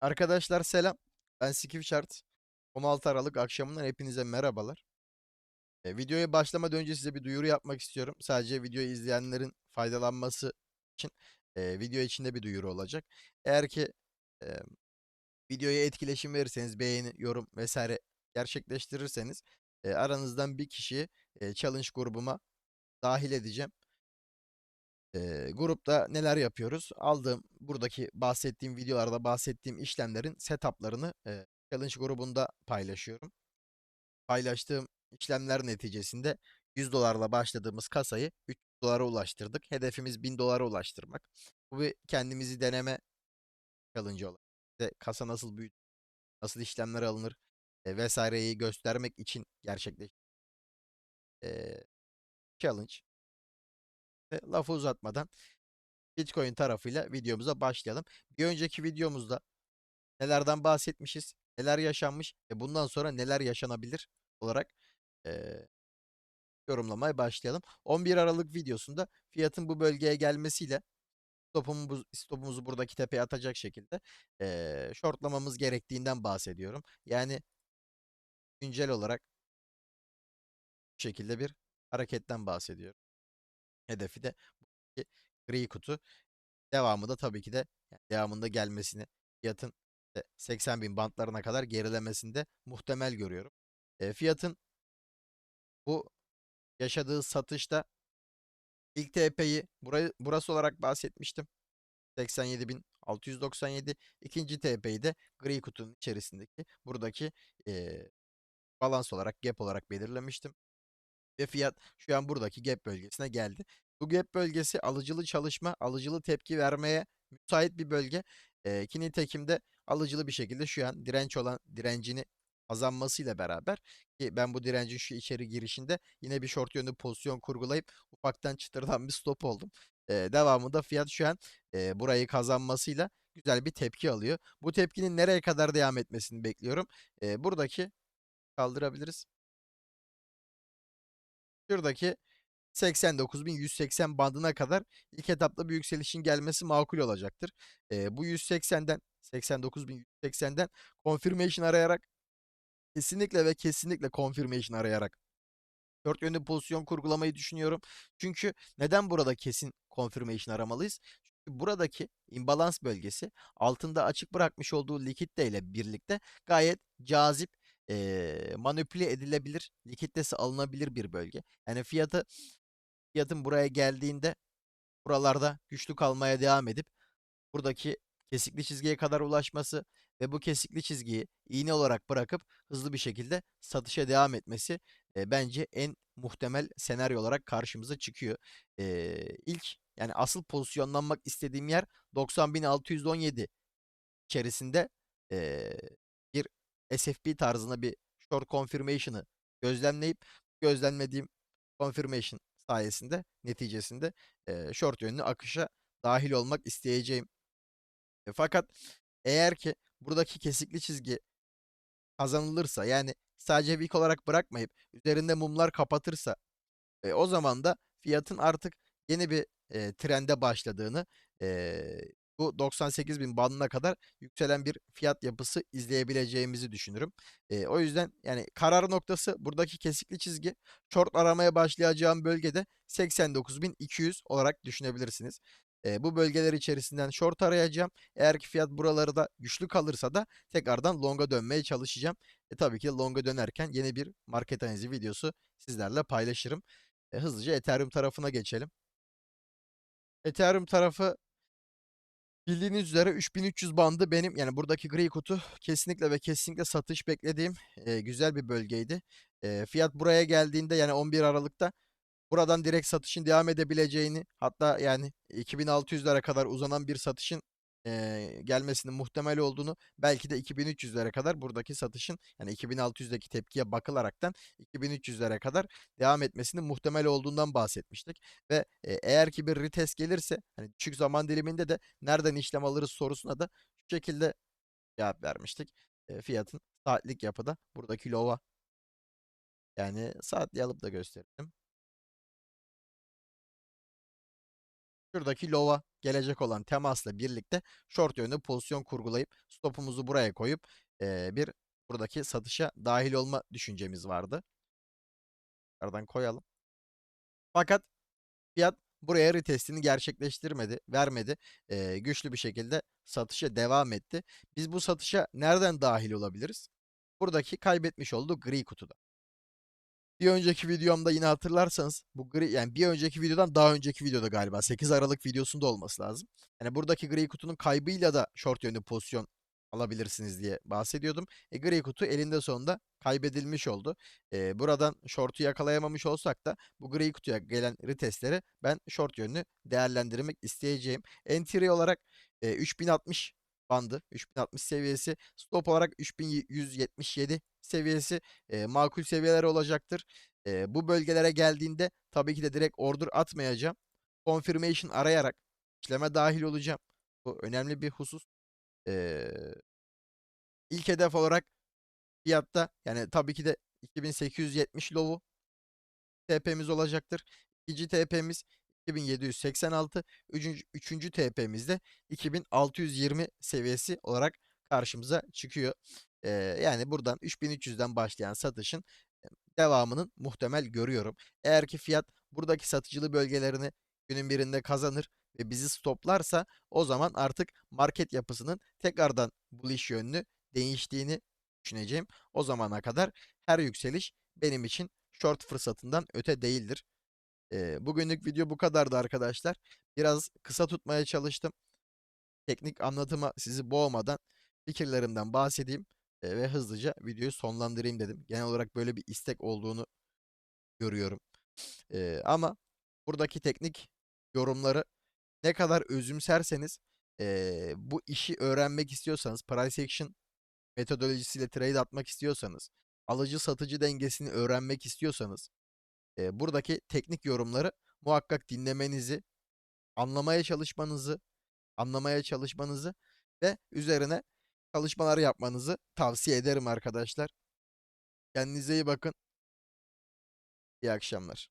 Arkadaşlar selam. Ben Skif Chart. 16 Aralık akşamından hepinize merhabalar. E, videoya başlamadan önce size bir duyuru yapmak istiyorum. Sadece videoyu izleyenlerin faydalanması için e, video içinde bir duyuru olacak. Eğer ki e, videoya etkileşim verirseniz, beğeni, yorum vesaire gerçekleştirirseniz e, aranızdan bir kişiyi e, challenge grubuma dahil edeceğim. Eee, grupta neler yapıyoruz? Aldığım buradaki bahsettiğim videolarda bahsettiğim işlemlerin setup'larını eee, challenge grubunda paylaşıyorum. Paylaştığım işlemler neticesinde 100 dolarla başladığımız kasayı 300 dolara ulaştırdık. Hedefimiz 1000 dolara ulaştırmak. Bu bir kendimizi deneme challenge olarak. İşte kasa nasıl büyütür, nasıl işlemler alınır e, vesaireyi göstermek için gerçekleşti. Eee, challenge. Lafı uzatmadan Bitcoin tarafıyla videomuza başlayalım. Bir önceki videomuzda nelerden bahsetmişiz, neler yaşanmış ve bundan sonra neler yaşanabilir olarak eee, yorumlamaya başlayalım. 11 Aralık videosunda fiyatın bu bölgeye gelmesiyle stopumuzu, stopumuzu buradaki tepeye atacak şekilde eee shortlamamız gerektiğinden bahsediyorum. Yani güncel olarak bu şekilde bir hareketten bahsediyorum. Hedefi de gri kutu. Devamı da tabii ki de yani devamında gelmesini, fiyatın işte 80 bin bantlarına kadar gerilemesini de muhtemel görüyorum. E, fiyatın bu yaşadığı satışta ilk TP'yi burayı, burası olarak bahsetmiştim. 87.697. İkinci TP'yi de gri kutunun içerisindeki buradaki e, balans olarak, gap olarak belirlemiştim. Ve fiyat şu an buradaki gap bölgesine geldi. Bu gap bölgesi alıcılı çalışma, alıcılı tepki vermeye müsait bir bölge. Ee, ki nitekim alıcılı bir şekilde şu an direnç olan direncini kazanmasıyla beraber ki ben bu direncin şu içeri girişinde yine bir short yönlü pozisyon kurgulayıp ufaktan çıtırdan bir stop oldum. Ee, devamında fiyat şu an e, burayı kazanmasıyla güzel bir tepki alıyor. Bu tepkinin nereye kadar devam etmesini bekliyorum. Ee, buradaki kaldırabiliriz. Şuradaki 89.180 bandına kadar ilk etapta bir yükselişin gelmesi makul olacaktır. Ee, bu 180'den 89.180'den confirmation arayarak kesinlikle ve kesinlikle confirmation arayarak dört yönlü pozisyon kurgulamayı düşünüyorum. Çünkü neden burada kesin confirmation aramalıyız? Çünkü buradaki imbalans bölgesi altında açık bırakmış olduğu likitte ile birlikte gayet cazip eee, manipüle edilebilir, likiditesi alınabilir bir bölge. Yani fiyatı fiyatın buraya geldiğinde buralarda güçlü kalmaya devam edip buradaki kesikli çizgiye kadar ulaşması ve bu kesikli çizgiyi iğne olarak bırakıp hızlı bir şekilde satışa devam etmesi e, bence en muhtemel senaryo olarak karşımıza çıkıyor. E, ilk yani asıl pozisyonlanmak istediğim yer 90.617 içerisinde e, SFP tarzında bir short confirmation'ı gözlemleyip gözlemlediğim confirmation sayesinde neticesinde e, short yönlü akışa dahil olmak isteyeceğim. E, fakat eğer ki buradaki kesikli çizgi kazanılırsa yani sadece wick olarak bırakmayıp üzerinde mumlar kapatırsa e, o zaman da fiyatın artık yeni bir e, trende başladığını e, bu 98 bin bandına kadar yükselen bir fiyat yapısı izleyebileceğimizi düşünürüm. E, o yüzden yani karar noktası buradaki kesikli çizgi short aramaya başlayacağım bölgede 89.200 olarak düşünebilirsiniz. E, bu bölgeler içerisinden short arayacağım. Eğer ki fiyat buraları da güçlü kalırsa da tekrardan long'a dönmeye çalışacağım. E, tabii ki long'a dönerken yeni bir market analizi videosu sizlerle paylaşırım. E, hızlıca Ethereum tarafına geçelim. Ethereum tarafı bildiğiniz üzere 3300 bandı benim yani buradaki gri kutu kesinlikle ve kesinlikle satış beklediğim e, güzel bir bölgeydi. E, fiyat buraya geldiğinde yani 11 Aralık'ta buradan direkt satışın devam edebileceğini hatta yani 2600'lere kadar uzanan bir satışın eee, gelmesinin muhtemel olduğunu belki de 2300'lere kadar buradaki satışın yani 2600'deki tepkiye bakılaraktan 2300'lere kadar devam etmesinin muhtemel olduğundan bahsetmiştik. Ve e, eğer ki bir retest gelirse hani düşük zaman diliminde de nereden işlem alırız sorusuna da şu şekilde cevap vermiştik. E, fiyatın saatlik yapıda buradaki lova yani saatli alıp da gösterelim. Şuradaki lova gelecek olan temasla birlikte short yönlü pozisyon kurgulayıp stopumuzu buraya koyup eee, bir buradaki satışa dahil olma düşüncemiz vardı. Aradan koyalım. Fakat fiyat buraya retestini gerçekleştirmedi, vermedi. Eee, güçlü bir şekilde satışa devam etti. Biz bu satışa nereden dahil olabiliriz? Buradaki kaybetmiş olduğu gri kutuda. Bir önceki videomda yine hatırlarsanız bu gri yani bir önceki videodan daha önceki videoda galiba 8 Aralık videosunda olması lazım. Yani buradaki gri kutunun kaybıyla da short yönlü pozisyon alabilirsiniz diye bahsediyordum. E, gri kutu elinde sonunda kaybedilmiş oldu. E, buradan short'u yakalayamamış olsak da bu gri kutuya gelen retestleri ben short yönlü değerlendirmek isteyeceğim. Entry olarak e, 3060 bandı, 3060 seviyesi, stop olarak 3177 seviyesi e, makul seviyeler olacaktır. E, bu bölgelere geldiğinde tabii ki de direkt order atmayacağım. Confirmation arayarak işleme dahil olacağım. Bu önemli bir husus. Eee ilk hedef olarak fiyatta yani tabii ki de 2870 lowu TP'miz olacaktır. İkinci TP'miz 2786, üçüncü, üçüncü TP'miz de 2620 seviyesi olarak karşımıza çıkıyor. Eee, yani buradan 3300'den başlayan satışın devamının muhtemel görüyorum. Eğer ki fiyat buradaki satıcılı bölgelerini günün birinde kazanır ve bizi stoplarsa o zaman artık market yapısının tekrardan bullish yönlü değiştiğini düşüneceğim. O zamana kadar her yükseliş benim için short fırsatından öte değildir. Eee, bugünlük video bu kadardı arkadaşlar. Biraz kısa tutmaya çalıştım. Teknik anlatıma sizi boğmadan fikirlerimden bahsedeyim eee, ve hızlıca videoyu sonlandırayım dedim. Genel olarak böyle bir istek olduğunu görüyorum. Eee, ama buradaki teknik yorumları ne kadar özümserseniz eee, bu işi öğrenmek istiyorsanız, price action metodolojisiyle trade atmak istiyorsanız, alıcı satıcı dengesini öğrenmek istiyorsanız, eee, buradaki teknik yorumları muhakkak dinlemenizi, anlamaya çalışmanızı, anlamaya çalışmanızı ve üzerine çalışmalar yapmanızı tavsiye ederim arkadaşlar. Kendinize iyi bakın. İyi akşamlar.